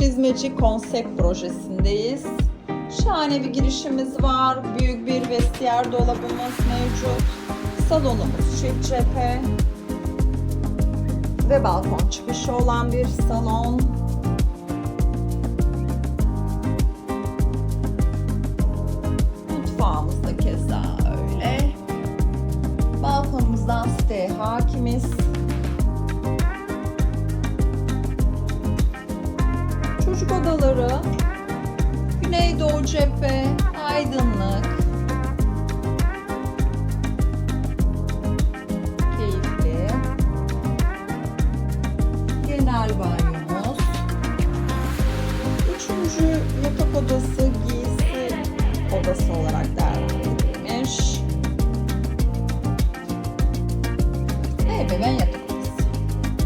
Çizmeci konsept projesindeyiz. Şahane bir girişimiz var. Büyük bir vestiyer dolabımız mevcut. Salonumuz çift cephe. Ve balkon çıkışı olan bir salon. Mutfağımız da keza öyle. Balkonumuzdan siteye hakimiz. dalgaları, Güneydoğu cephe, aydınlık, keyifli, genel banyomuz, üçüncü yatak odası giysi odası olarak değerlendirilmiş. Ebeveyn yatak